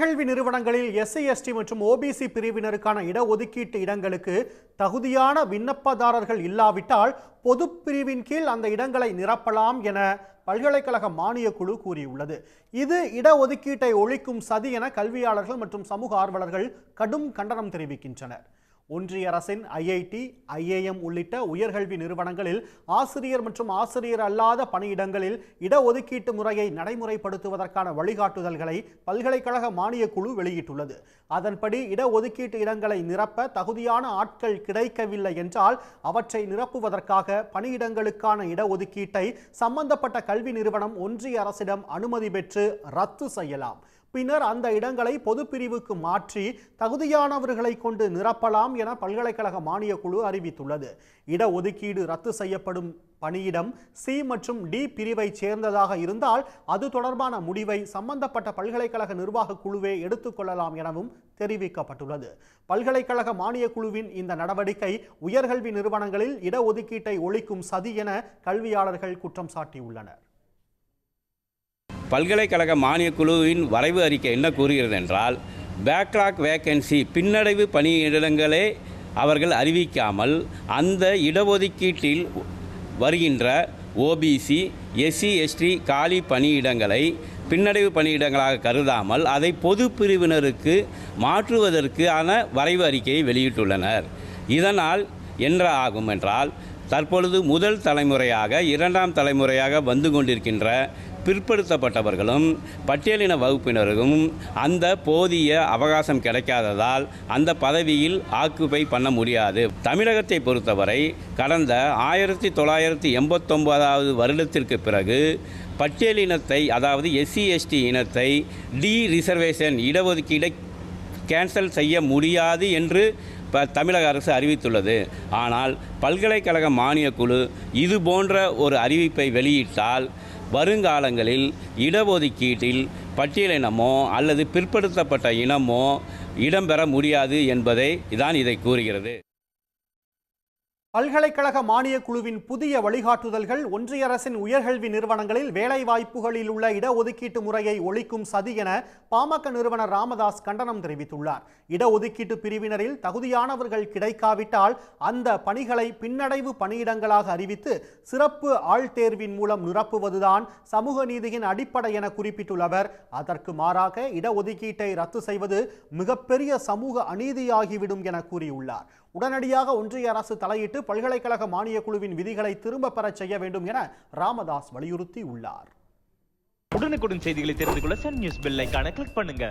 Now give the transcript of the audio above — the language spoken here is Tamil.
கல்வி நிறுவனங்களில் எஸ்சி எஸ்டி மற்றும் ஓபிசி பிரிவினருக்கான இடஒதுக்கீட்டு இடங்களுக்கு தகுதியான விண்ணப்பதாரர்கள் இல்லாவிட்டால் பொது பிரிவின் கீழ் அந்த இடங்களை நிரப்பலாம் என பல்கலைக்கழக மானியக் குழு கூறியுள்ளது. இது இடஒதுக்கீட்டை ஒழிக்கும் சதி என கல்வியாளர்கள் மற்றும் சமூக ஆர்வலர்கள் கடும் கண்டனம் தெரிவிக்கின்றனர். ஒன்றிய அரசின் ஐஐடி ஐஏஎம் உள்ளிட்ட உயர்கல்வி நிறுவனங்களில் ஆசிரியர் மற்றும் ஆசிரியர் அல்லாத பணியிடங்களில் இடஒதுக்கீட்டு முறையை நடைமுறைப்படுத்துவதற்கான வழிகாட்டுதல்களை பல்கலைக்கழக மானியக் குழு வெளியிட்டுள்ளது. அதன்படி இடஒதுக்கீட்டு இடங்களை நிரப்ப தகுதியான ஆட்கள் கிடைக்கவில்லை என்றால் அவற்றை நிரப்புவதற்காக பணியிடங்களுக்கான இடஒதுக்கீட்டை சம்பந்தப்பட்ட கல்வி நிறுவனம் ஒன்றிய அரசிடம் அனுமதி பெற்று ரத்து செய்யலாம். பின்னர் அந்த இடங்களை பொது பிரிவுக்கு மாற்றி தகுதியானவர்களை கொண்டு நிரப்பலாம் என பல்கலைக்கழக மானியக் குழு அறிவித்துள்ளது. இடஒதுக்கீடு ரத்து செய்யப்படும் பணியிடம் சி மற்றும் டி பிரிவைச் சேர்ந்ததாக இருந்தால் அது தொடர்பான முடிவை சம்பந்தப்பட்ட பல்கலைக்கழக நிர்வாக குழுவே எடுத்துக்கொள்ளலாம் எனவும் தெரிவிக்கப்பட்டுள்ளது. பல்கலைக்கழக மானியக் குழுவின் இந்த நடவடிக்கை உயர்கல்வி நிறுவனங்களில் இடஒதுக்கீட்டை ஒழிக்கும் சதி என கல்வியாளர்கள் குற்றம் சாட்டியுள்ளனர். பல்கலைக்கழக மானியக் குழுவின் வரைவு அறிக்கை என்ன கூறுகிறது என்றால் பேக்லாக் வேக்கன்சி பின்னடைவு பணியிடங்களே அவர்கள் அறிவிக்காமல் அந்த இடஒதுக்கீட்டில் வருகின்ற ஓபிசி எஸ்சி எஸ்டி காலி பணியிடங்களை பின்னடைவு பணியிடங்களாக கருதாமல் அதை பொது பிரிவினருக்கு மாற்றுவதற்கான வரைவு அறிக்கையை வெளியிட்டுள்ளனர். இதனால் என்ன ஆகும் என்றால் தற்பொழுது முதல் தலைமுறையாக இரண்டாம் தலைமுறையாக வந்து கொண்டிருக்கின்ற பிற்படுத்தப்பட்டவர்களும் பட்டியலின வகுப்பினருக்கும் அந்த போதிய அவகாசம் கிடைக்காததால் அந்த பதவியில் ஆக்குப்பை பண்ண முடியாது. தமிழகத்தை பொறுத்தவரை கடந்த ஆயிரத்தி தொள்ளாயிரத்தி எண்பத்தொன்பதாவது வருடத்திற்கு பிறகு பட்டியலினத்தை அதாவது எஸ்சி எஸ்டி இனத்தை டி ரிசர்வேஷன் இடஒதுக்கீடை கேன்சல் செய்ய முடியாது என்று ப தமிழக அரசு அறிவித்துள்ளது. ஆனால் பல்கலைக்கழக மானியக் குழு இது போன்ற ஒரு அறிவிப்பை வெளியிட்டால் வருங்காலங்களில் இடஒதுக்கீட்டில் பட்டியலினமோ அல்லது பிற்படுத்தப்பட்ட இனமோ இடம்பெற முடியாது என்பதை தான் இதை கூறுகிறது. பல்கலைக்கழக மானியக் குழுவின் புதிய வழிகாட்டுதல்கள் ஒன்றிய அரசின் உயர்கல்வி நிறுவனங்களில் வேலைவாய்ப்புகளில் உள்ள இடஒதுக்கீட்டு முறையை ஒழிக்கும் சதி என பாமக நிறுவனர் ராமதாஸ் கண்டனம் தெரிவித்துள்ளார். இடஒதுக்கீட்டு பிரிவினரில் தகுதியானவர்கள் கிடைக்காவிட்டால் அந்த பணிகளை பின்னடைவு பணியிடங்களாக அறிவித்து சிறப்பு ஆள்தேர்வின் மூலம் நிரப்புவதுதான் சமூக நீதியின் அடிப்படை என குறிப்பிட்டுள்ள அவர் அதற்கு மாறாக இடஒதுக்கீட்டை ரத்து செய்வது மிகப்பெரிய சமூக அநீதியாகிவிடும் என கூறியுள்ளார். உடனடியாக ஒன்றிய அரசு தலையிட்டு பல்கலைக்கழக மானியக் குழுவின் விதிகளை திரும்ப பெறச் செய்ய வேண்டும் என ராமதாஸ் வலியுறுத்தி உள்ளார். உடனுக்குடன் செய்திகளை தெரிந்து கொள்ள சன் நியூஸ் பெல் கிளிக் பண்ணுங்க.